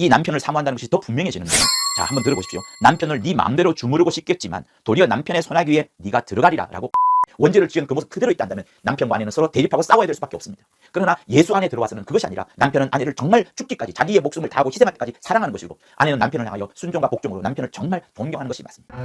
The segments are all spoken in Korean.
이 남편을 사모한다는 것이 더 분명해지는데요. 자, 한번 들어보십시오. 남편을 네 마음대로 주무르고 싶겠지만 도리어 남편의 손아귀 위에 네가 들어가리라라고 원죄를 지은 그 모습 그대로 있다면 남편과 아내는 서로 대립하고 싸워야 될 수밖에 없습니다. 그러나 예수 안에 들어와서는 그것이 아니라 남편은 아내를 정말 죽기까지 자기의 목숨을 다하고 희생할 때까지 사랑하는 것이고 아내는 남편을 향하여 순종과 복종으로 남편을 정말 동경하는 것이 맞습니다.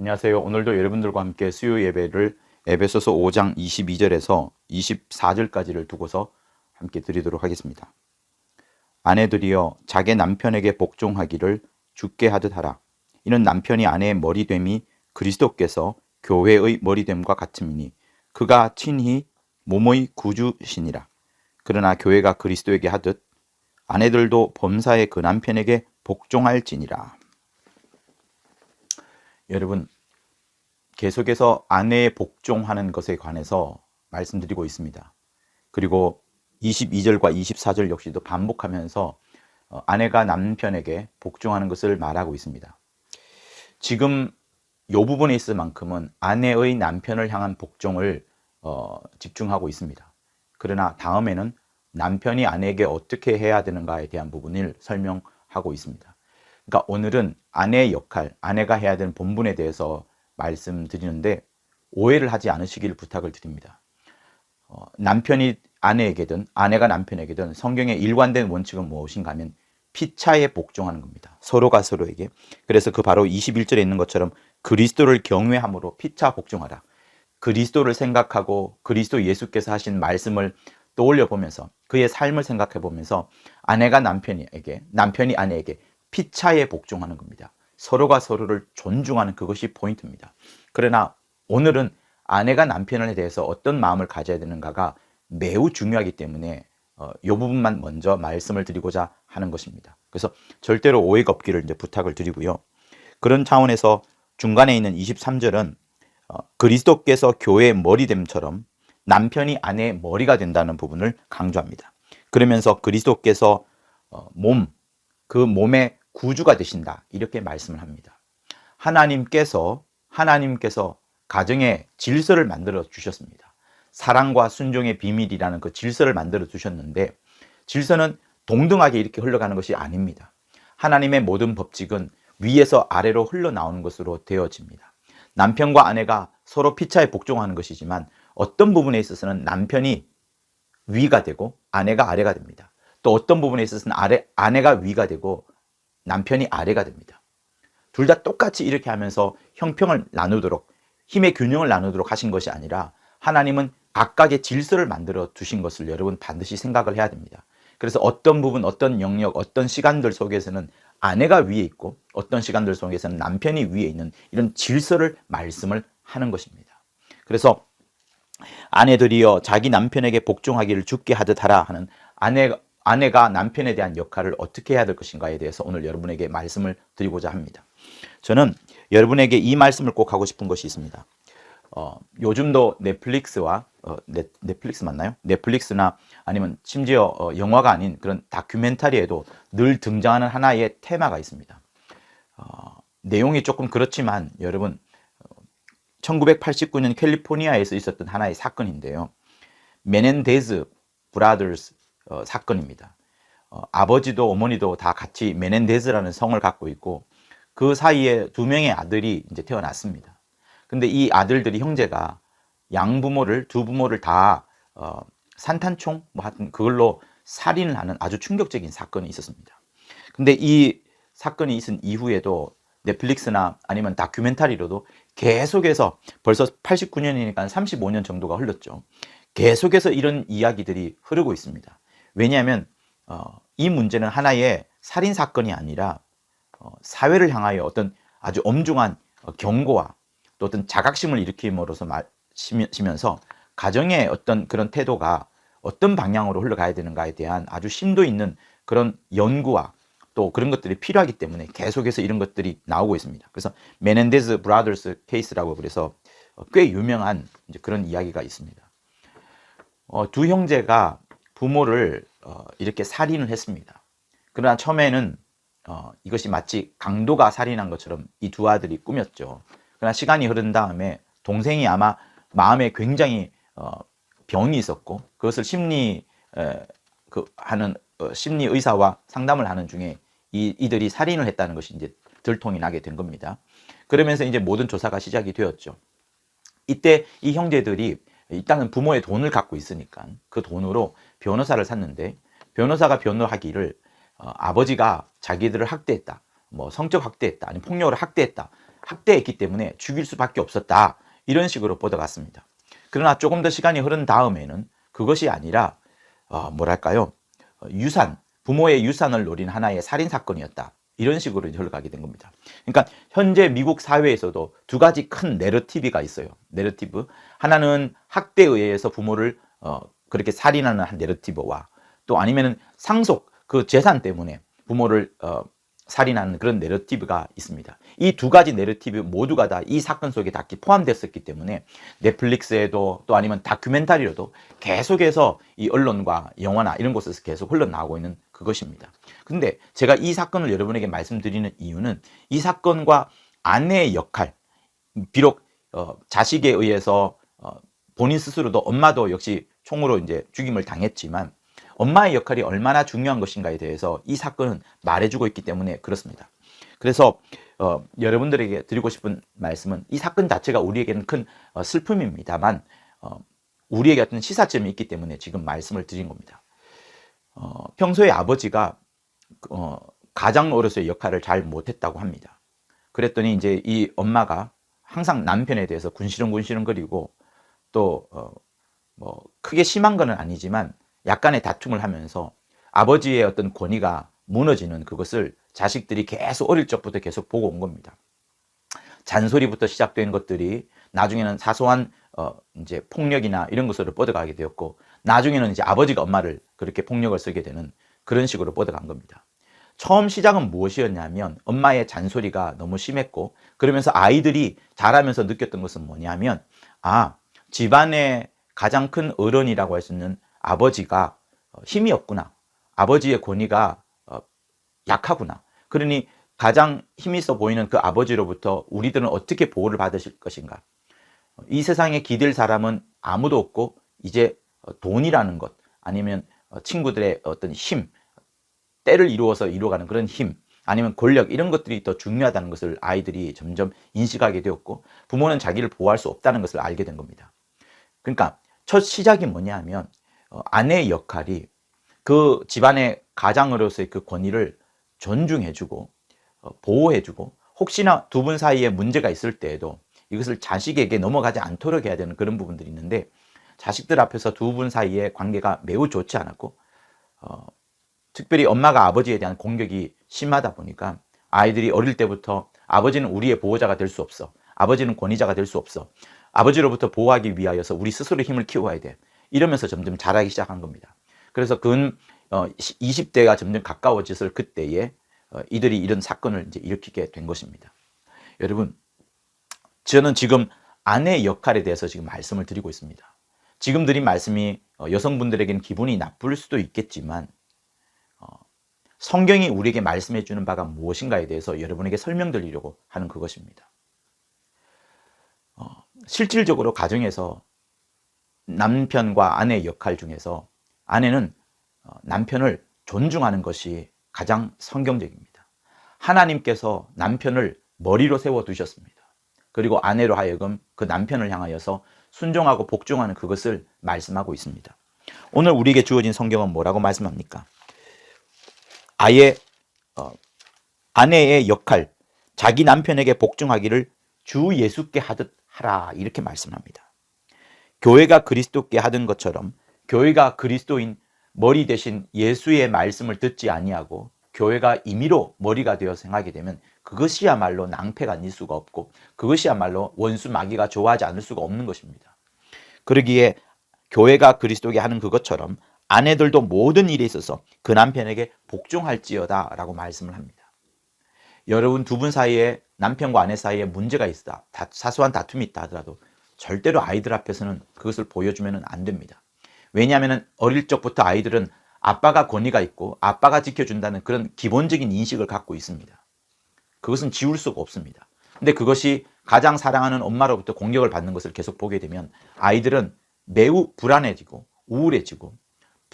안녕하세요. 오늘도 여러분들과 함께 수요 예배를 에베소서 5장 22절에서 24절까지를 두고서 함께 드리도록 하겠습니다. 아내들이여 자기 남편에게 복종하기를 죽게 하듯 하라. 이는 남편이 아내의 머리됨이 그리스도께서 교회의 머리됨과 같음이니 그가 친히 몸의 구주시니라. 그러나 교회가 그리스도에게 하듯 아내들도 범사의 그 남편에게 복종할지니라. 여러분 계속해서 아내에 복종하는 것에 관해서 말씀드리고 있습니다. 그리고 22절과 24절 역시도 반복하면서 어, 아내가 남편에게 복종하는 것을 말하고 있습니다. 지금 이 부분에 있을 만큼은 아내의 남편을 향한 복종을 어, 집중하고 있습니다. 그러나 다음에는 남편이 아내에게 어떻게 해야 되는가에 대한 부분을 설명하고 있습니다. 그러니까 오늘은 아내의 역할, 아내가 해야 되는 본분에 대해서 말씀드리는데 오해를 하지 않으시길 부탁을 드립니다. 어, 남편이 아내에게든 아내가 남편에게든 성경의 일관된 원칙은 무엇인가 하면 피차에 복종하는 겁니다. 서로가 서로에게. 그래서 그 바로 21절에 있는 것처럼 그리스도를 경외함으로 피차 복종하라. 그리스도를 생각하고 그리스도 예수께서 하신 말씀을 떠올려 보면서 그의 삶을 생각해 보면서 아내가 남편에게 남편이 아내에게 피차에 복종하는 겁니다. 서로가 서로를 존중하는 그것이 포인트입니다. 그러나 오늘은 아내가 남편에 대해서 어떤 마음을 가져야 되는가가 매우 중요하기 때문에 어, 이 부분만 먼저 말씀을 드리고자 하는 것입니다. 그래서 절대로 오해가 없기를 이제 부탁을 드리고요. 그런 차원에서 중간에 있는 23절은 어, 그리스도께서 교회의 머리됨처럼 남편이 아내의 머리가 된다는 부분을 강조합니다. 그러면서 그리스도께서 어, 몸, 그 몸의 구주가 되신다. 이렇게 말씀을 합니다. 하나님께서 하나님께서 가정에 질서를 만들어 주셨습니다. 사랑과 순종의 비밀이라는 그 질서를 만들어 주셨는데 질서는 동등하게 이렇게 흘러가는 것이 아닙니다. 하나님의 모든 법칙은 위에서 아래로 흘러나오는 것으로 되어집니다. 남편과 아내가 서로 피차에 복종하는 것이지만 어떤 부분에 있어서는 남편이 위가 되고 아내가 아래가 됩니다. 또 어떤 부분에 있어서는 아래, 아내가 위가 되고 남편이 아래가 됩니다. 둘 다 똑같이 이렇게 하면서 형평을 나누도록 힘의 균형을 나누도록 하신 것이 아니라 하나님은 각각의 질서를 만들어 두신 것을 여러분 반드시 생각을 해야 됩니다. 그래서 어떤 부분, 어떤 영역, 어떤 시간들 속에서는 아내가 위에 있고 어떤 시간들 속에서는 남편이 위에 있는 이런 질서를 말씀을 하는 것입니다. 그래서 아내들이여 자기 남편에게 복종하기를 죽게 하듯 하라 하는 아내 아내가 남편에 대한 역할을 어떻게 해야 될 것인가에 대해서 오늘 여러분에게 말씀을 드리고자 합니다. 저는 여러분에게 이 말씀을 꼭 하고 싶은 것이 있습니다. 어, 요즘도 넷플릭스와 어, 넷, 넷플릭스 맞나요? 넷플릭스나 아니면 심지어 어, 영화가 아닌 그런 다큐멘터리에도 늘 등장하는 하나의 테마가 있습니다. 어, 내용이 조금 그렇지만 여러분 1989년 캘리포니아에서 있었던 하나의 사건인데요. 메넨데즈 브라더스 어, 사건입니다. 어, 아버지도 어머니도 다 같이 메넨데즈라는 성을 갖고 있고 그 사이에 두 명의 아들이 이제 태어났습니다. 근데 이 아들들이 형제가 양부모를 두 부모를 다 어, 산탄총 뭐 하여튼 그걸로 살인을 하는 아주 충격적인 사건이 있었습니다. 근데 이 사건이 있은 이후에도 넷플릭스나 아니면 다큐멘터리로도 계속해서 벌써 89년이니까 35년 정도가 흘렀죠. 계속해서 이런 이야기들이 흐르고 있습니다. 왜냐하면 어, 이 문제는 하나의 살인 사건이 아니라 어, 사회를 향하여 어떤 아주 엄중한 어, 경고와 또 어떤 자각심을 일으킴으로써 마시면서 가정의 어떤 그런 태도가 어떤 방향으로 흘러가야 되는가에 대한 아주 심도 있는 그런 연구와 또 그런 것들이 필요하기 때문에 계속해서 이런 것들이 나오고 있습니다. 그래서 메넨데즈 브라더스 케이스라고 그래서 꽤 유명한 그런 이야기가 있습니다. 어, 두 형제가 부모를 어, 이렇게 살인을 했습니다. 그러나 처음에는 어, 이것이 마치 강도가 살인한 것처럼 이 두 아들이 꾸몄죠. 그러나 시간이 흐른 다음에 동생이 아마 마음에 굉장히 어, 병이 있었고 그것을 심리 에, 그 하는 어, 심리 의사와 상담을 하는 중에 이, 이들이 살인을 했다는 것이 이제 들통이 나게 된 겁니다. 그러면서 이제 모든 조사가 시작이 되었죠. 이때 이 형제들이 일단은 부모의 돈을 갖고 있으니까 그 돈으로 변호사를 샀는데 변호사가 변호하기를 어, 아버지가 자기들을 학대했다, 뭐 성적 학대했다, 아니 폭력을 학대했다, 학대했기 때문에 죽일 수밖에 없었다 이런 식으로 뻗어갔습니다. 그러나 조금 더 시간이 흐른 다음에는 그것이 아니라 어, 뭐랄까요 어, 유산 부모의 유산을 노린 하나의 살인 사건이었다. 이런 식으로 흘러가게 된 겁니다. 그러니까 현재 미국 사회에서도 두 가지 큰 내러티브가 있어요. 내러티브 하나는 학대에 의해서 부모를 어, 그렇게 살인하는 한 내러티브와 또 아니면은 상속 그 재산 때문에 부모를 어, 살인하는 그런 내러티브가 있습니다. 이 두 가지 내러티브 모두가 다 이 사건 속에 다 포함됐었기 때문에 넷플릭스에도 또 아니면 다큐멘터리로도 계속해서 이 언론과 영화나 이런 곳에서 계속 흘러나오고 있는 그것입니다. 근데 제가 이 사건을 여러분에게 말씀드리는 이유는 이 사건과 아내의 역할, 비록 어, 자식에 의해서 어, 본인 스스로도 엄마도 역시 총으로 이제 죽임을 당했지만 엄마의 역할이 얼마나 중요한 것인가에 대해서 이 사건은 말해주고 있기 때문에 그렇습니다. 그래서 어, 여러분들에게 드리고 싶은 말씀은 이 사건 자체가 우리에게는 큰 어, 슬픔입니다만 어, 우리에게 어떤 시사점이 있기 때문에 지금 말씀을 드린 겁니다. 어, 평소에 아버지가 어, 가장 어려서의 역할을 잘 못했다고 합니다. 그랬더니 이제 이 엄마가 항상 남편에 대해서 군시렁군시렁거리고 또 어, 뭐 크게 심한 거는 아니지만 약간의 다툼을 하면서 아버지의 어떤 권위가 무너지는 그것을 자식들이 계속 어릴 적부터 계속 보고 온 겁니다. 잔소리부터 시작된 것들이 나중에는 사소한 어 이제 폭력이나 이런 것으로 뻗어가게 되었고 나중에는 이제 아버지가 엄마를 그렇게 폭력을 쓰게 되는 그런 식으로 뻗어간 겁니다. 처음 시작은 무엇이었냐면 엄마의 잔소리가 너무 심했고 그러면서 아이들이 자라면서 느꼈던 것은 뭐냐면 아 집안의 가장 큰 어른이라고 할 수 있는 아버지가 어, 힘이 없구나. 아버지의 권위가 어, 약하구나. 그러니 가장 힘이 있어 보이는 그 아버지로부터 우리들은 어떻게 보호를 받으실 것인가. 이 세상에 기댈 사람은 아무도 없고 이제 어, 돈이라는 것 아니면 친구들의 어떤 힘, 때를 이루어서 이루어가는 그런 힘 아니면 권력 이런 것들이 더 중요하다는 것을 아이들이 점점 인식하게 되었고 부모는 자기를 보호할 수 없다는 것을 알게 된 겁니다. 그러니까 첫 시작이 뭐냐 하면 어, 아내의 역할이 그 집안의 가장으로서의 그 권위를 존중해주고 어, 보호해주고 혹시나 두 분 사이에 문제가 있을 때에도 이것을 자식에게 넘어가지 않도록 해야 되는 그런 부분들이 있는데 자식들 앞에서 두 분 사이의 관계가 매우 좋지 않았고 어, 특별히 엄마가 아버지에 대한 공격이 심하다 보니까 아이들이 어릴 때부터 아버지는 우리의 보호자가 될 수 없어 아버지는 권위자가 될 수 없어 아버지로부터 보호하기 위하여서 우리 스스로 힘을 키워야 돼 이러면서 점점 자라기 시작한 겁니다. 그래서 근 20대가 어, 점점 가까워졌을 그때에 어, 이들이 이런 사건을 이제 일으키게 된 것입니다. 여러분, 저는 지금 아내의 역할에 대해서 지금 말씀을 드리고 있습니다. 지금 드린 말씀이 어, 여성분들에게는 기분이 나쁠 수도 있겠지만 성경이 우리에게 말씀해 주는 바가 무엇인가에 대해서 여러분에게 설명드리려고 하는 그것입니다. 실질적으로 가정에서 남편과 아내의 역할 중에서 아내는 어, 남편을 존중하는 것이 가장 성경적입니다. 하나님께서 남편을 머리로 세워 두셨습니다. 그리고 아내로 하여금 그 남편을 향하여서 순종하고 복종하는 그것을 말씀하고 있습니다. 오늘 우리에게 주어진 성경은 뭐라고 말씀합니까? 아예 어, 아내의 역할, 자기 남편에게 복종하기를 주 예수께 하듯 하라 이렇게 말씀합니다. 교회가 그리스도께 하던 것처럼 교회가 그리스도인 머리 대신 예수의 말씀을 듣지 아니하고 교회가 임의로 머리가 되어 생하게 되면 그것이야말로 낭패가 아닐 수가 없고 그것이야말로 원수 마귀가 좋아하지 않을 수가 없는 것입니다. 그러기에 교회가 그리스도께 하는 그것처럼 아내들도 모든 일에 있어서 그 남편에게 복종할지어다 라고 말씀을 합니다. 여러분 두 분 사이에 남편과 아내 사이에 문제가 있다. 사소한 다툼이 있다 하더라도 절대로 아이들 앞에서는 그것을 보여주면 안 됩니다. 왜냐하면 어릴 적부터 아이들은 아빠가 권위가 있고 아빠가 지켜준다는 그런 기본적인 인식을 갖고 있습니다. 그것은 지울 수가 없습니다. 근데 그것이 가장 사랑하는 엄마로부터 공격을 받는 것을 계속 보게 되면 아이들은 매우 불안해지고 우울해지고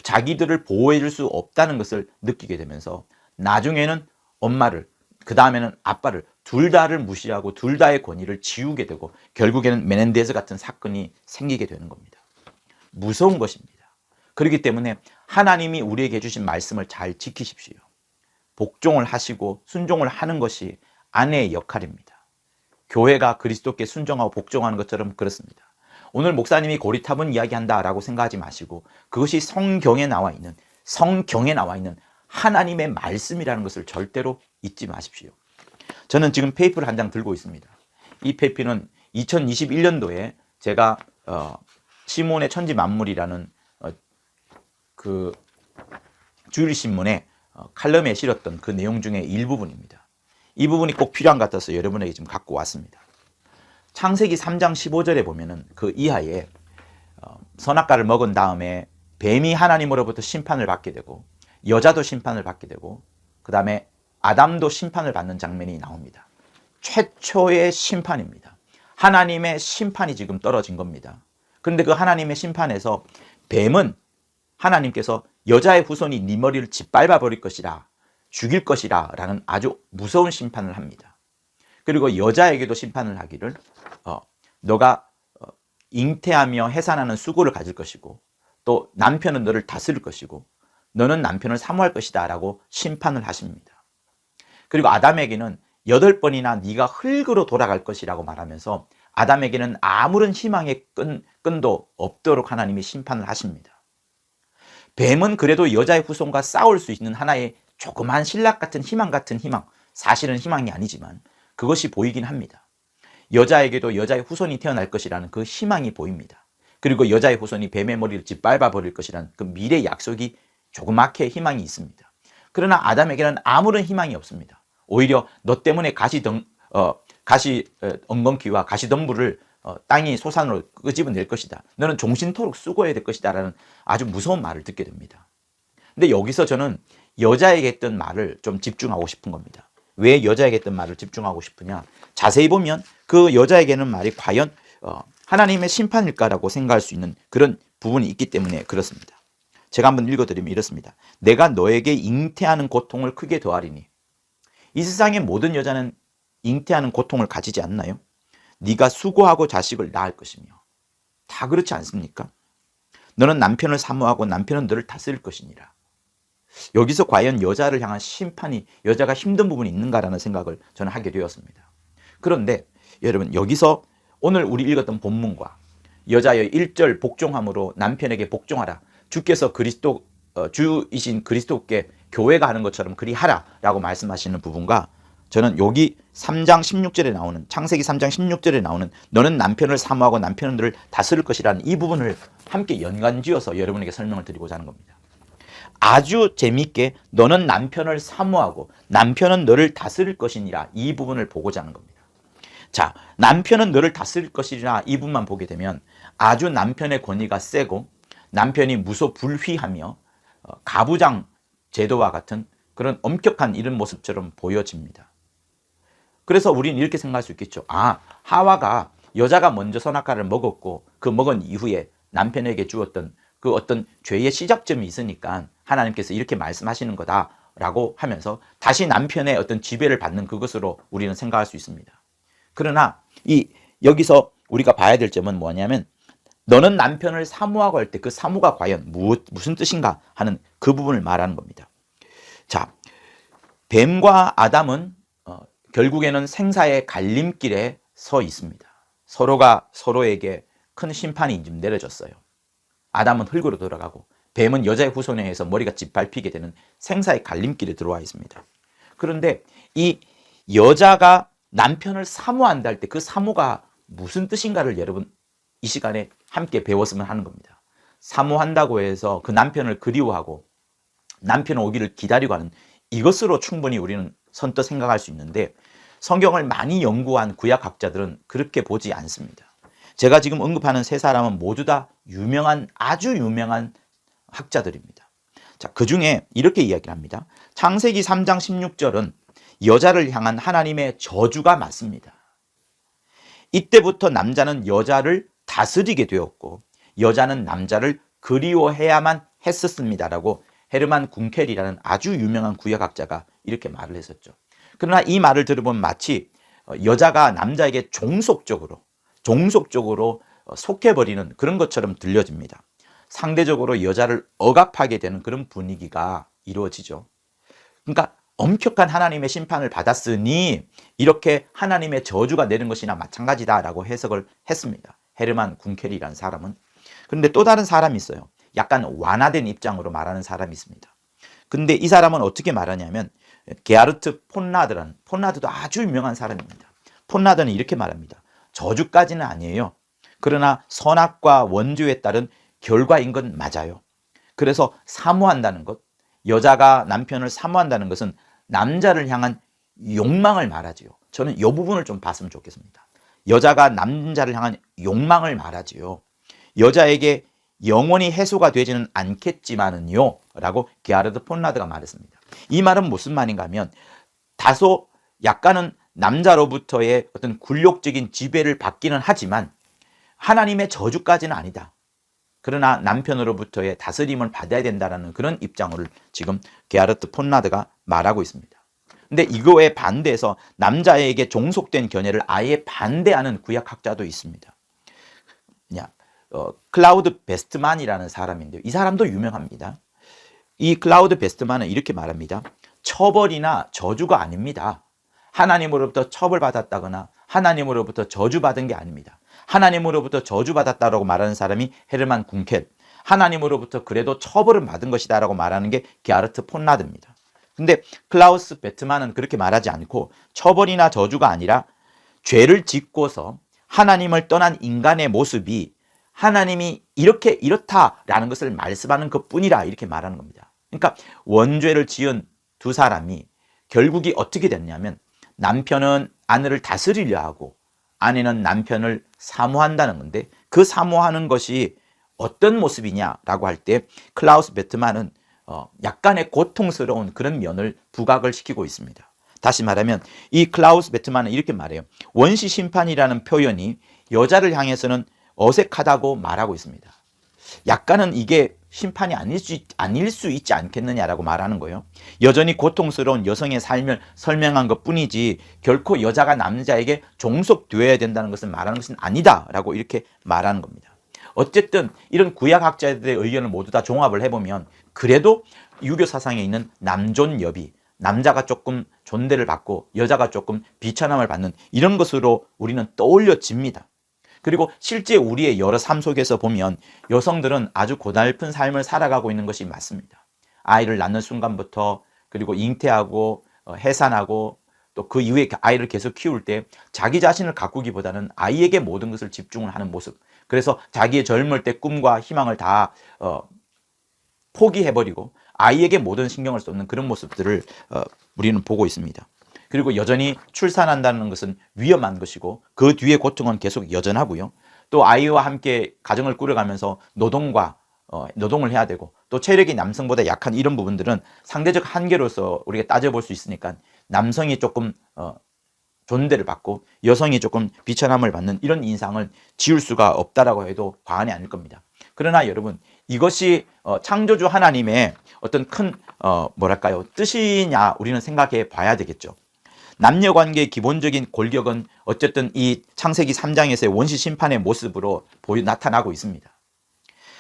자기들을 보호해 줄 수 없다는 것을 느끼게 되면서 나중에는 엄마를 그 다음에는 아빠를 둘 다를 무시하고 둘 다의 권위를 지우게 되고 결국에는 메넨데스 같은 사건이 생기게 되는 겁니다. 무서운 것입니다. 그렇기 때문에 하나님이 우리에게 주신 말씀을 잘 지키십시오. 복종을 하시고 순종을 하는 것이 아내의 역할입니다. 교회가 그리스도께 순종하고 복종하는 것처럼 그렇습니다. 오늘 목사님이 고리타분 이야기한다라고 생각하지 마시고 그것이 성경에 나와 있는 성경에 나와 있는 하나님의 말씀이라는 것을 절대로 잊지 마십시오. 저는 지금 페이퍼를 한 장 들고 있습니다. 이 페이퍼는 2021년도에 제가 어, 시몬의 천지 만물이라는 어, 그 주일 신문에 어, 칼럼에 실었던 그 내용 중에 일부분입니다. 이 부분이 꼭 필요한 것 같아서 여러분에게 지금 갖고 왔습니다. 창세기 3장 15절에 보면은 그 이하에 어, 선악과를 먹은 다음에 뱀이 하나님으로부터 심판을 받게 되고 여자도 심판을 받게 되고 그 다음에 아담도 심판을 받는 장면이 나옵니다. 최초의 심판입니다. 하나님의 심판이 지금 떨어진 겁니다. 그런데 그 하나님의 심판에서 뱀은 하나님께서 여자의 후손이 네 머리를 짓밟아 버릴 것이라 죽일 것이라 라는 아주 무서운 심판을 합니다. 그리고 여자에게도 심판을 하기를 어, 너가 어, 잉태하며 해산하는 수고를 가질 것이고 또 남편은 너를 다스릴 것이고 너는 남편을 사모할 것이다 라고 심판을 하십니다. 그리고 아담에게는 여덟 번이나 네가 흙으로 돌아갈 것이라고 말하면서 아담에게는 아무런 희망의 끈, 끈도 없도록 하나님이 심판을 하십니다. 뱀은 그래도 여자의 후손과 싸울 수 있는 하나의 조그만 신락 같은 희망 같은 희망, 사실은 희망이 아니지만 그것이 보이긴 합니다. 여자에게도 여자의 후손이 태어날 것이라는 그 희망이 보입니다. 그리고 여자의 후손이 뱀의 머리를 짓밟아 버릴 것이라는 그 미래 약속이 조그맣게 희망이 있습니다. 그러나 아담에게는 아무런 희망이 없습니다. 오히려 너 때문에 가시덩 어, 가시 어, 엉겅퀴와 가시덤불을 어, 땅이 소산으로 끄집어낼 것이다. 너는 종신토록 수고해야 될 것이다 라는 아주 무서운 말을 듣게 됩니다. 근데 여기서 저는 여자에게 했던 말을 좀 집중하고 싶은 겁니다. 왜 여자에게 했던 말을 집중하고 싶으냐? 자세히 보면 그 여자에게는 말이 과연 어, 하나님의 심판일까라고 생각할 수 있는 그런 부분이 있기 때문에 그렇습니다. 제가 한번 읽어드리면 이렇습니다. 내가 너에게 잉태하는 고통을 크게 더하리니 이 세상의 모든 여자는 잉태하는 고통을 가지지 않나요? 네가 수고하고 자식을 낳을 것이며 다 그렇지 않습니까? 너는 남편을 사모하고 남편은 너를 다스릴 것이니라. 여기서 과연 여자를 향한 심판이 여자가 힘든 부분이 있는가라는 생각을 저는 하게 되었습니다. 그런데 여러분 여기서 오늘 우리 읽었던 본문과 여자의 1절 복종함으로 남편에게 복종하라. 주께서 그리스도 어, 주이신 그리스도께 교회가 하는 것처럼 그리하라라고 말씀하시는 부분과 저는 여기 3장 16절에 나오는 창세기 3장 16절에 나오는 너는 남편을 사모하고 남편은 너를 다스릴 것이라는 이 부분을 함께 연관지어서 여러분에게 설명을 드리고자 하는 겁니다. 아주 재미있게 너는 남편을 사모하고 남편은 너를 다스릴 것이니라 이 부분을 보고자 하는 겁니다. 자, 남편은 너를 다스릴 것이라 이 부분만 보게 되면 아주 남편의 권위가 세고 남편이 무소 불휘하며 어, 가부장 제도와 같은 그런 엄격한 이런 모습처럼 보여집니다. 그래서 우리는 이렇게 생각할 수 있겠죠. 아, 하와가 여자가 먼저 선악과를 먹었고 그 먹은 이후에 남편에게 주었던 그 어떤 죄의 시작점이 있으니까 하나님께서 이렇게 말씀하시는 거다라고 하면서 다시 남편의 어떤 지배를 받는 그것으로 우리는 생각할 수 있습니다. 그러나 이 여기서 우리가 봐야 될 점은 뭐냐면 너는 남편을 사모하고 할 때 그 사모가 과연 무, 무슨 뜻인가 하는 그 부분을 말하는 겁니다. 자, 뱀과 아담은 어, 결국에는 생사의 갈림길에 서 있습니다. 서로가 서로에게 큰 심판이 지금 내려졌어요. 아담은 흙으로 돌아가고 뱀은 여자의 후손에 의해서 머리가 짓밟히게 되는 생사의 갈림길에 들어와 있습니다. 그런데 이 여자가 남편을 사모한다 할 때 그 사모가 무슨 뜻인가를 여러분 이 시간에 함께 배웠으면 하는 겁니다. 사모한다고 해서 그 남편을 그리워하고 남편 오기를 기다리고 하는 이것으로 충분히 우리는 선뜻 생각할 수 있는데 성경을 많이 연구한 구약학자들은 그렇게 보지 않습니다. 제가 지금 언급하는 세 사람은 모두 다 유명한 아주 유명한 학자들입니다. 자, 그 중에 이렇게 이야기를 합니다. 창세기 3장 16절은 여자를 향한 하나님의 저주가 맞습니다. 이때부터 남자는 여자를 다스리게 되었고 여자는 남자를 그리워해야만 했었습니다라고 헤르만 군켈이라는 아주 유명한 구역학자가 이렇게 말을 했었죠. 그러나 이 말을 들어보면 마치 여자가 남자에게 종속적으로 종속적으로 속해버리는 그런 것처럼 들려집니다. 상대적으로 여자를 억압하게 되는 그런 분위기가 이루어지죠. 그러니까 엄격한 하나님의 심판을 받았으니 이렇게 하나님의 저주가 내린 것이나 마찬가지다라고 해석을 했습니다. 헤르만 군켈이라는 사람은. 그런데 또 다른 사람이 있어요. 약간 완화된 입장으로 말하는 사람이 있습니다. 근데 이 사람은 어떻게 말하냐면 게아르트 폰라드라는 폰라드도 아주 유명한 사람입니다. 폰라드는 이렇게 말합니다. 저주까지는 아니에요. 그러나 선악과 원죄에 따른 결과인 건 맞아요. 그래서 사모한다는 것, 여자가 남편을 사모한다는 것은 남자를 향한 욕망을 말하지요. 저는 이 부분을 좀 봤으면 좋겠습니다. 여자가 남자를 향한 욕망을 말하지요. 여자에게 영원히 해소가 되지는 않겠지만은요. 라고 게아르드 폰라드가 말했습니다. 이 말은 무슨 말인가 하면 다소 약간은 남자로부터의 어떤 굴욕적인 지배를 받기는 하지만 하나님의 저주까지는 아니다. 그러나 남편으로부터의 다스림을 받아야 된다라는 그런 입장을 지금 게아르트 폰라드가 말하고 있습니다. 근데 이거에 반대해서 남자에게 종속된 견해를 아예 반대하는 구약학자도 있습니다. 그냥 어, 클라우드 베스트만이라는 사람인데요. 이 사람도 유명합니다. 이 클라우드 베스트만은 이렇게 말합니다. 처벌이나 저주가 아닙니다. 하나님으로부터 처벌받았다거나 하나님으로부터 저주받은 게 아닙니다. 하나님으로부터 저주받았다라고 말하는 사람이 헤르만 군켈. 하나님으로부터 그래도 처벌을 받은 것이다라고 말하는 게 게아르트 폰라드입니다. 근데 클라우스 베트만은 그렇게 말하지 않고 처벌이나 저주가 아니라 죄를 짓고서 하나님을 떠난 인간의 모습이 하나님이 이렇게 이렇다라는 것을 말씀하는 것 뿐이라 이렇게 말하는 겁니다. 그러니까 원죄를 지은 두 사람이 결국이 어떻게 됐냐면 남편은 아내를 다스리려 하고 아내는 남편을 사모한다는 건데 그 사모하는 것이 어떤 모습이냐라고 할 때 클라우스 베트만은 어, 약간의 고통스러운 그런 면을 부각을 시키고 있습니다. 다시 말하면 이 클라우스 베트만은 이렇게 말해요. 원시 심판이라는 표현이 여자를 향해서는 어색하다고 말하고 있습니다. 약간은 이게 심판이 아닐 수, 아닐 수 있지 않겠느냐라고 말하는 거예요. 여전히 고통스러운 여성의 삶을 설명한 것 뿐이지 결코 여자가 남자에게 종속되어야 된다는 것을 말하는 것은 아니다라고 이렇게 말하는 겁니다. 어쨌든 이런 구약학자들의 의견을 모두 다 종합을 해보면 그래도 유교 사상에 있는 남존 여비, 남자가 조금 존대를 받고 여자가 조금 비천함을 받는 이런 것으로 우리는 떠올려집니다. 그리고 실제 우리의 여러 삶 속에서 보면 여성들은 아주 고달픈 삶을 살아가고 있는 것이 맞습니다. 아이를 낳는 순간부터 그리고 잉태하고 어, 해산하고 또 그 이후에 아이를 계속 키울 때 자기 자신을 가꾸기보다는 아이에게 모든 것을 집중을 하는 모습. 그래서 자기의 젊을 때 꿈과 희망을 다 어, 포기해버리고 아이에게 모든 신경을 쏟는 그런 모습들을 어, 우리는 보고 있습니다. 그리고 여전히 출산한다는 것은 위험한 것이고 그 뒤에 고통은 계속 여전하고요. 또 아이와 함께 가정을 꾸려가면서 노동과 어, 노동을 해야 되고 또 체력이 남성보다 약한 이런 부분들은 상대적 한계로서 우리가 따져볼 수 있으니까 남성이 조금 어, 존대를 받고 여성이 조금 비천함을 받는 이런 인상을 지울 수가 없다라고 해도 과언이 아닐 겁니다. 그러나 여러분 이것이 어, 창조주 하나님의 어떤 큰 어, 뭐랄까요 뜻이냐 우리는 생각해 봐야 되겠죠. 남녀 관계의 기본적인 골격은 어쨌든 이 창세기 3장에서의 원시 심판의 모습으로 나타나고 있습니다.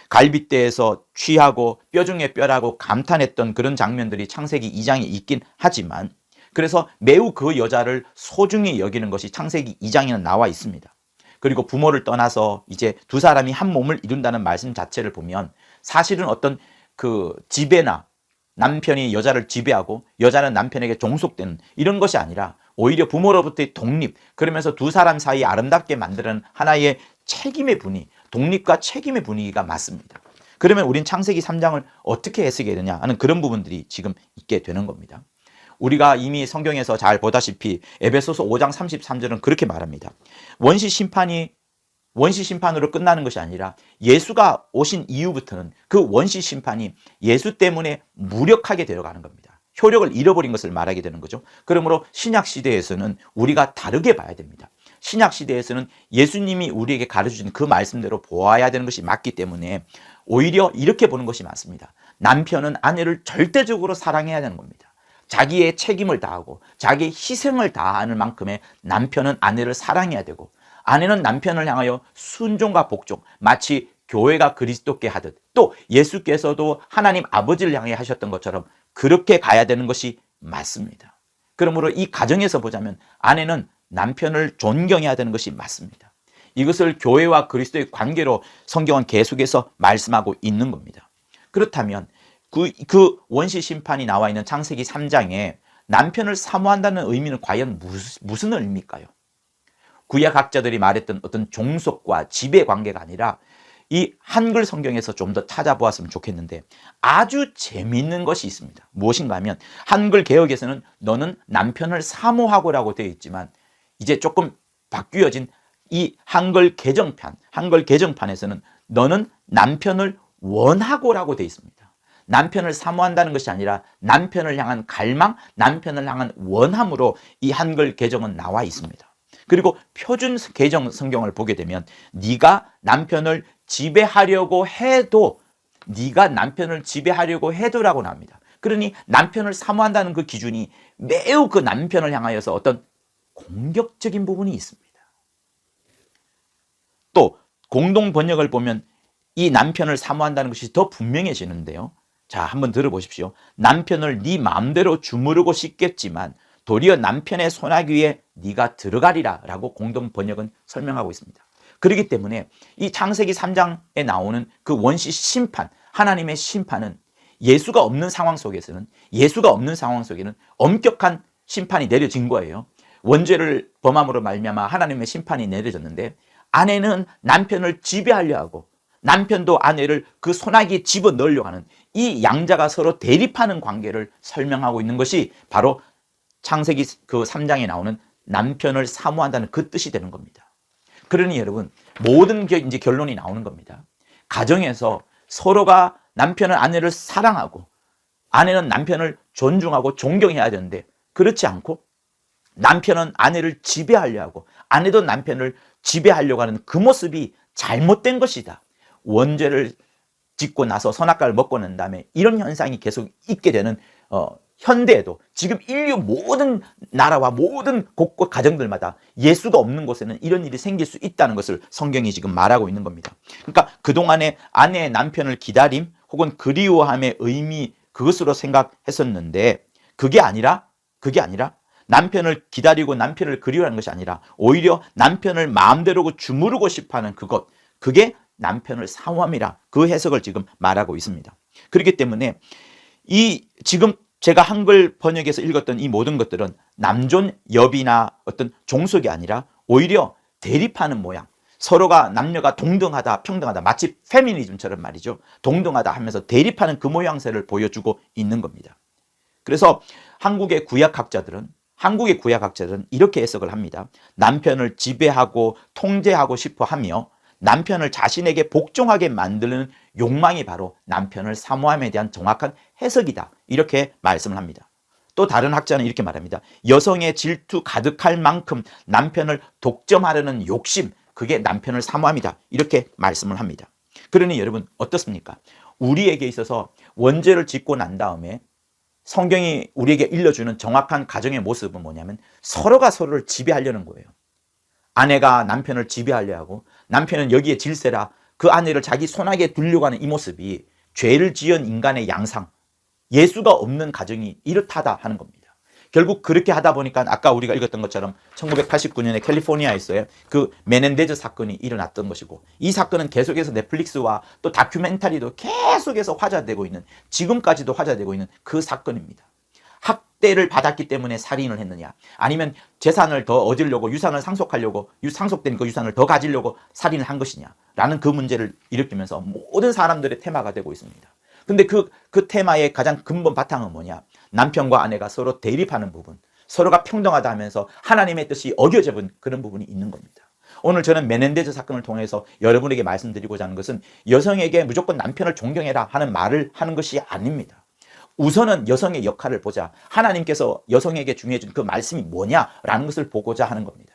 갈빗대에서 취하고 뼈 중에 뼈라고 감탄했던 그런 장면들이 창세기 2장에 있긴 하지만 그래서 매우 그 여자를 소중히 여기는 것이 창세기 2장에는 나와 있습니다. 그리고 부모를 떠나서 이제 두 사람이 한 몸을 이룬다는 말씀 자체를 보면 사실은 어떤 그 지배나 남편이 여자를 지배하고 여자는 남편에게 종속되는 이런 것이 아니라 오히려 부모로부터의 독립 그러면서 두 사람 사이 아름답게 만드는 하나의 책임의 분위 독립과 책임의 분위기가 맞습니다. 그러면 우린 창세기 3장을 어떻게 해석해야 되냐 하는 그런 부분들이 지금 있게 되는 겁니다. 우리가 이미 성경에서 잘 보다시피 에베소서 5장 33절은 그렇게 말합니다. 원시 심판이 원시 심판으로 끝나는 것이 아니라 예수가 오신 이후부터는 그 원시 심판이 예수 때문에 무력하게 되어가는 겁니다. 효력을 잃어버린 것을 말하게 되는 거죠. 그러므로 신약 시대에서는 우리가 다르게 봐야 됩니다. 신약 시대에서는 예수님이 우리에게 가르쳐 주신 그 말씀대로 보아야 되는 것이 맞기 때문에 오히려 이렇게 보는 것이 맞습니다. 남편은 아내를 절대적으로 사랑해야 되는 겁니다. 자기의 책임을 다하고 자기의 희생을 다하는 만큼의 남편은 아내를 사랑해야 되고 아내는 남편을 향하여 순종과 복종 마치 교회가 그리스도께 하듯 또 예수께서도 하나님 아버지를 향해 하셨던 것처럼 그렇게 가야 되는 것이 맞습니다. 그러므로 이 가정에서 보자면 아내는 남편을 존경해야 되는 것이 맞습니다. 이것을 교회와 그리스도의 관계로 성경은 계속해서 말씀하고 있는 겁니다. 그렇다면 그, 그 원시 심판이 나와 있는 창세기 3장에 남편을 사모한다는 의미는 과연 무슨, 무슨 의미일까요? 구약학자들이 말했던 어떤 종속과 지배 관계가 아니라 이 한글 성경에서 좀 더 찾아보았으면 좋겠는데 아주 재미있는 것이 있습니다. 무엇인가 하면 한글 개혁에서는 너는 남편을 사모하고라고 되어 있지만 이제 조금 바뀌어진 이 한글 개정판, 한글 개정판에서는 너는 남편을 원하고라고 되어 있습니다. 남편을 사모한다는 것이 아니라 남편을 향한 갈망, 남편을 향한 원함으로 이 한글 개정은 나와 있습니다. 그리고 표준 개정 성경을 보게 되면 네가 남편을 지배하려고 해도 네가 남편을 지배하려고 해도라고 나옵니다. 그러니 남편을 사모한다는 그 기준이 매우 그 남편을 향하여서 어떤 공격적인 부분이 있습니다. 또 공동 번역을 보면 이 남편을 사모한다는 것이 더 분명해지는데요. 자, 한번 들어보십시오. 남편을 네 마음대로 주무르고 싶겠지만 도리어 남편의 위에 네가 들어가리라 라고 공동 번역은 설명하고 있습니다. 그렇기 때문에 이 창세기 3장에 나오는 그 원시 심판, 하나님의 심판은 예수가 없는 상황 속에서는 예수가 없는 상황 속에는 엄격한 심판이 내려진 거예요. 원죄를 범함으로 말미암아 하나님의 심판이 내려졌는데 아내는 남편을 지배하려 하고 남편도 아내를 그 소나기에 집어 넣으려고 하는 이 양자가 서로 대립하는 관계를 설명하고 있는 것이 바로 창세기 그 3장에 나오는 남편을 사모한다는 그 뜻이 되는 겁니다. 그러니 여러분 모든 게 이제 결론이 나오는 겁니다. 가정에서 서로가 남편은 아내를 사랑하고 아내는 남편을 존중하고 존경해야 되는데 그렇지 않고 남편은 아내를 지배하려 하고 아내도 남편을 지배하려고 하는 그 모습이 잘못된 것이다. 원죄를 짓고 나서 선악과를 먹고 난 다음에 이런 현상이 계속 있게 되는 어, 현대에도 지금 인류 모든 나라와 모든 곳곳 가정들마다 예수가 없는 곳에는 이런 일이 생길 수 있다는 것을 성경이 지금 말하고 있는 겁니다. 그러니까 그동안에 아내의 남편을 기다림 혹은 그리워함의 의미 그것으로 생각했었는데 그게 아니라 그게 아니라 남편을 기다리고 남편을 그리워하는 것이 아니라 오히려 남편을 마음대로 주무르고 싶어하는 그것 그게 남편을 사모함이라 그 해석을 지금 말하고 있습니다. 그렇기 때문에 이 지금 제가 한글 번역에서 읽었던 이 모든 것들은 남존 여비나 어떤 종속이 아니라 오히려 대립하는 모양. 서로가 남녀가 동등하다, 평등하다. 마치 페미니즘처럼 말이죠. 동등하다 하면서 대립하는 그 모양새를 보여주고 있는 겁니다. 그래서 한국의 구약학자들은 한국의 구약학자들은 이렇게 해석을 합니다. 남편을 지배하고 통제하고 싶어 하며 남편을 자신에게 복종하게 만드는 욕망이 바로 남편을 사모함에 대한 정확한 해석이다. 이렇게 말씀을 합니다. 또 다른 학자는 이렇게 말합니다. 여성의 질투 가득할 만큼 남편을 독점하려는 욕심, 그게 남편을 사모함이다. 이렇게 말씀을 합니다. 그러니 여러분 어떻습니까? 우리에게 있어서 원죄를 짓고 난 다음에 성경이 우리에게 일러주는 정확한 가정의 모습은 뭐냐면 서로가 서로를 지배하려는 거예요. 아내가 남편을 지배하려 하고 남편은 여기에 질세라 그 아내를 자기 손아귀에 두려고 하는 이 모습이 죄를 지은 인간의 양상, 예수가 없는 가정이 이렇다다 하는 겁니다. 결국 그렇게 하다 보니까 아까 우리가 읽었던 것처럼 1989년에 캘리포니아에서의 그 메넨데즈 사건이 일어났던 것이고 이 사건은 계속해서 넷플릭스와 또 다큐멘터리도 계속해서 화제되고 있는 지금까지도 화제되고 있는 그 사건입니다. 학대를 받았기 때문에 살인을 했느냐 아니면 재산을 더 얻으려고 유산을 상속하려고 상속된 그 유산을 더 가지려고 살인을 한 것이냐 라는 그 문제를 일으키면서 모든 사람들의 테마가 되고 있습니다. 근데 그, 그 테마의 가장 근본 바탕은 뭐냐? 남편과 아내가 서로 대립하는 부분, 서로가 평등하다 하면서 하나님의 뜻이 어겨져 본 그런 부분이 있는 겁니다. 오늘 저는 메넨데즈 사건을 통해서 여러분에게 말씀드리고자 하는 것은 여성에게 무조건 남편을 존경해라 하는 말을 하는 것이 아닙니다. 우선은 여성의 역할을 보자. 하나님께서 여성에게 중요해 준 그 말씀이 뭐냐라는 것을 보고자 하는 겁니다.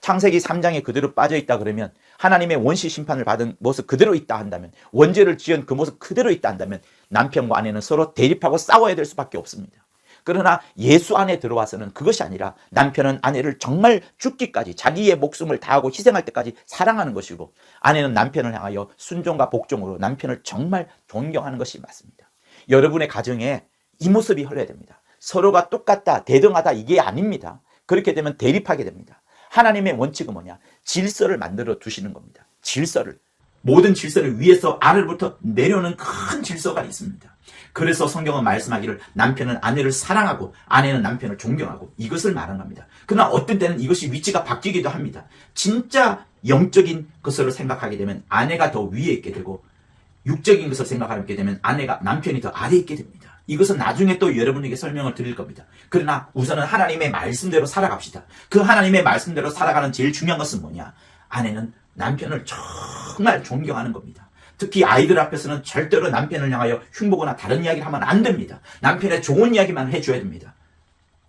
창세기 3장에 그대로 빠져 있다 그러면 하나님의 원시 심판을 받은 모습 그대로 있다 한다면 원죄를 지은 그 모습 그대로 있다 한다면 남편과 아내는 서로 대립하고 싸워야 될 수밖에 없습니다. 그러나 예수 안에 들어와서는 그것이 아니라 남편은 아내를 정말 죽기까지 자기의 목숨을 다하고 희생할 때까지 사랑하는 것이고 아내는 남편을 향하여 순종과 복종으로 남편을 정말 존경하는 것이 맞습니다. 여러분의 가정에 이 모습이 흘러야 됩니다. 서로가 똑같다, 대등하다 이게 아닙니다. 그렇게 되면 대립하게 됩니다. 하나님의 원칙은 뭐냐? 질서를 만들어 두시는 겁니다. 질서를. 모든 질서를 위에서 아래로부터 내려오는 큰 질서가 있습니다. 그래서 성경은 말씀하기를 남편은 아내를 사랑하고 아내는 남편을 존경하고 이것을 말하는 겁니다. 그러나 어떤 때는 이것이 위치가 바뀌기도 합니다. 진짜 영적인 것으로 생각하게 되면 아내가 더 위에 있게 되고 육적인 것을 생각하게 되면 아내가 남편이 더 아래에 있게 됩니다. 이것은 나중에 또 여러분에게 설명을 드릴 겁니다. 그러나 우선은 하나님의 말씀대로 살아갑시다. 그 하나님의 말씀대로 살아가는 제일 중요한 것은 뭐냐? 아내는 남편을 정말 존경하는 겁니다. 특히 아이들 앞에서는 절대로 남편을 향하여 흉보거나 다른 이야기를 하면 안 됩니다. 남편의 좋은 이야기만 해줘야 됩니다.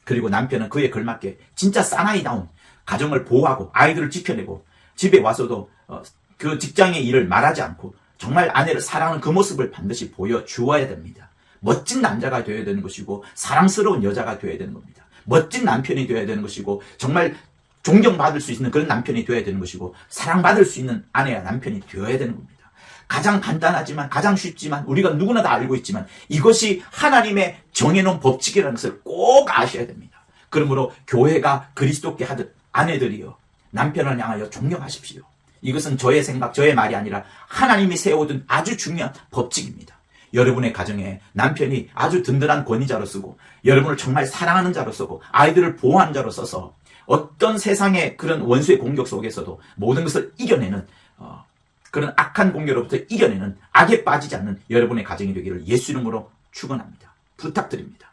그리고 남편은 그에 걸맞게 진짜 사나이다운 가정을 보호하고 아이들을 지켜내고 집에 와서도 어, 그 직장의 일을 말하지 않고 정말 아내를 사랑하는 그 모습을 반드시 보여주어야 됩니다. 멋진 남자가 되어야 되는 것이고 사랑스러운 여자가 되어야 되는 겁니다. 멋진 남편이 되어야 되는 것이고 정말 존경받을 수 있는 그런 남편이 되어야 되는 것이고 사랑받을 수 있는 아내와 남편이 되어야 되는 겁니다. 가장 간단하지만 가장 쉽지만 우리가 누구나 다 알고 있지만 이것이 하나님의 정해놓은 법칙이라는 것을 꼭 아셔야 됩니다. 그러므로 교회가 그리스도께 하듯 아내들이여 남편을 향하여 존경하십시오. 이것은 저의 생각, 저의 말이 아니라 하나님이 세워둔 아주 중요한 법칙입니다. 여러분의 가정에 남편이 아주 든든한 권위자로 쓰고 여러분을 정말 사랑하는 자로 쓰고 아이들을 보호하는 자로 써서 어떤 세상의 그런 원수의 공격 속에서도 모든 것을 이겨내는 어, 그런 악한 공격으로부터 이겨내는 악에 빠지지 않는 여러분의 가정이 되기를 예수 이름으로 축원합니다. 부탁드립니다.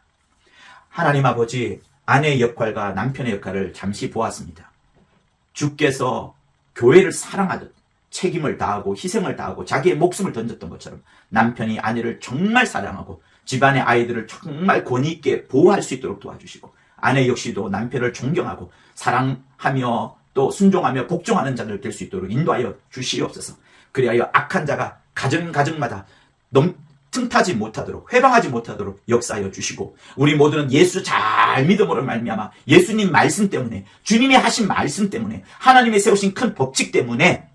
하나님 아버지 아내의 역할과 남편의 역할을 잠시 보았습니다. 주께서 교회를 사랑하듯 책임을 다하고 희생을 다하고 자기의 목숨을 던졌던 것처럼 남편이 아내를 정말 사랑하고 집안의 아이들을 정말 권위 있게 보호할 수 있도록 도와주시고 아내 역시도 남편을 존경하고 사랑하며 또 순종하며 복종하는 자들 될 수 있도록 인도하여 주시옵소서. 그리하여 악한 자가 가정 가정마다 넘 틈타지 못하도록 회방하지 못하도록 역사하여 주시고 우리 모두는 예수 잘 믿음으로 말미암아 예수님 말씀 때문에 주님이 하신 말씀 때문에 하나님이 세우신 큰 법칙 때문에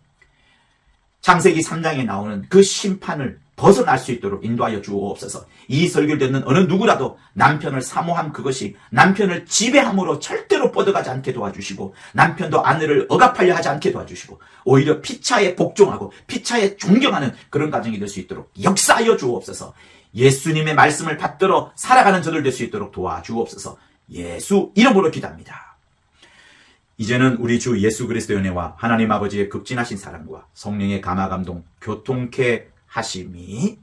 창세기 3장에 나오는 그 심판을 벗어날 수 있도록 인도하여 주옵소서. 이 설교를 듣는 어느 누구라도 남편을 사모함 그것이 남편을 지배함으로 절대로 뻗어가지 않게 도와주시고 남편도 아내를 억압하려 하지 않게 도와주시고 오히려 피차에 복종하고 피차에 존경하는 그런 가정이 될 수 있도록 역사하여 주옵소서. 예수님의 말씀을 받들어 살아가는 저들 될 수 있도록 도와주옵소서. 예수 이름으로 기도합니다. 이제는 우리 주 예수 그리스도의 은혜와 하나님 아버지의 극진하신 사랑과 성령의 감화 감동 교통케 하심이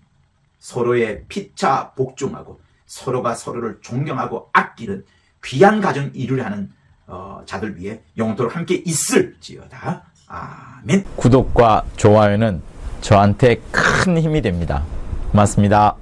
서로의 피차 복종하고 서로가 서로를 존경하고 아끼는 귀한 가정 이루려 하는 어, 자들 위해 영원토록 함께 있을지어다. 아멘. 구독과 좋아요는 저한테 큰 힘이 됩니다. 고맙습니다.